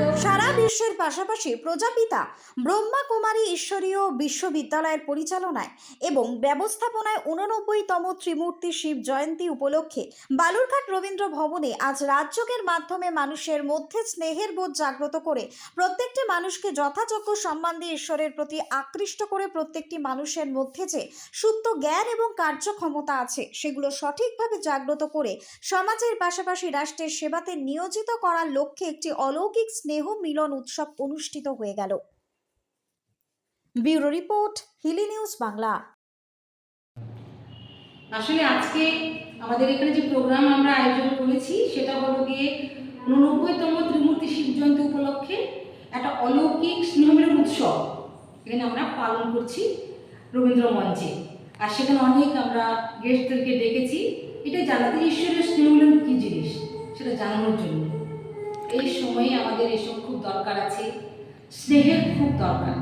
so সারা বিশ্বের পাশাপাশি প্রজাপিতা ব্রহ্মা কুমারী ঈশ্বরীয় বিশ্ববিদ্যালয়ের পরিচালনায় এবং ব্যবস্থাপনায় উননব্বইতম ত্রিমূর্তি শিব জয়ন্তী উপলক্ষে বালুরঘাট রবীন্দ্র ভবনে আজ রাজযোগের মাধ্যমে মানুষের মধ্যে স্নেহের বোধ জাগ্রত করে প্রত্যেকটি মানুষকে যথাযোগ্য সম্মান দিয়ে ঈশ্বরের প্রতি আকৃষ্ট করে প্রত্যেকটি মানুষের মধ্যে যে সুপ্ত জ্ঞান এবং কার্যক্ষমতা আছে, সেগুলো সঠিকভাবে জাগ্রত করে সমাজের পাশাপাশি রাষ্ট্রের সেবাতে নিয়োজিত করার লক্ষ্যে একটি অলৌকিক স্নেহ মিলন উৎসব অনুষ্ঠিত হয়ে গেল। Bureau report, Hili news Bangla. আসলে আজকে আমাদের এখানে যে প্রোগ্রাম আমরা আয়োজন করেছি, সেটা হলো গিয়ে উননব্বইতম ত্রিমূর্তি শিব জয়ন্তী উপলক্ষে একটা অলৌকিক স্নেহমিলন উৎসব এখানে আমরা পালন করছি রবীন্দ্র মঞ্চে আর সেখানে অনেক আমরা গেস্টদেরকে ডেকেছি। এটা জানাতে ঈশ্বরের স্নেহমিলন কী জিনিস, সেটা জানানোর জন্য। এই সময়ে আমাদের এসব খুব দরকার আছে। স্নেহের খুব দরকার।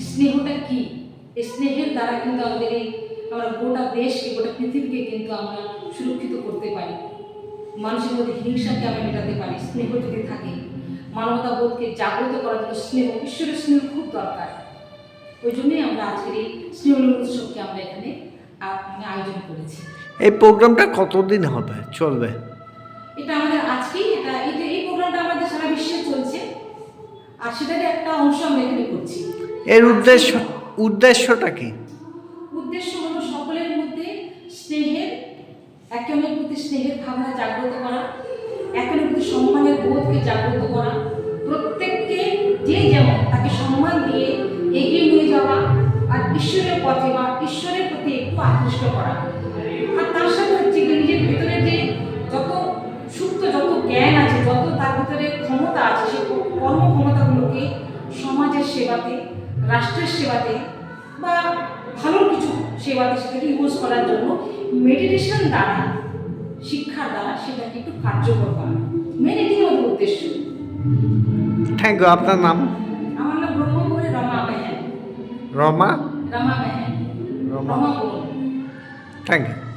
স্নেহটা কি? স্নেহের দ্বারা কিন্তু আমাদের এই আমরা গোটা দেশকে, গোটা পৃথিবীকে কিন্তু আমরা সুরক্ষিত করতে পারি। মানুষের মধ্যে হিংসাকে আমরা মেটাতে পারি, স্নেহ যদি থাকে। মানবতা বোধকে জাগ্রত করার জন্য স্নেহ, ঈশ্বরের স্নেহ খুব দরকার। ওই জন্যই আমরা আজকের এই স্নেহ উৎসবকে আমরা এখানে মানে আয়োজন করেছি। এই প্রোগ্রামটা কতদিন হবে? চলবে? সেটারই একটা অংশ আমরা এখানে করছি। এর উদ্দেশ্য উদ্দেশ্যটা কি? উদ্দেশ্য হলো সকলের মধ্যে স্নেহের একে অন্যের প্রতি স্নেহের ভাবনা জাগ্রত করা একে অন্যের প্রতি সম্মানের বোধকে জাগ্রত করা প্রত্যেককে যে যেমন তাকে সম্মান দিয়ে এগিয়ে নিয়ে যাওয়া আর ঈশ্বরের পথে বা ঈশ্বরের প্রতি একটু আকৃষ্ট করা। সেবাতে রাষ্ট্রের সেবাতে বা ভালো কিছু সেবাতে সেটাকে ইউজ করার জন্য মেডিটেশন দ্বারা শিক্ষার দ্বারা সেটাকে একটু কার্যকর করা। মেন এটি আমাদের উদ্দেশ্য। থ্যাংক ইউ আপনার নাম? আমার নাম ব্রহ্মপুরে রমা বেহেন। Rama? Rama Rama. Rama thank you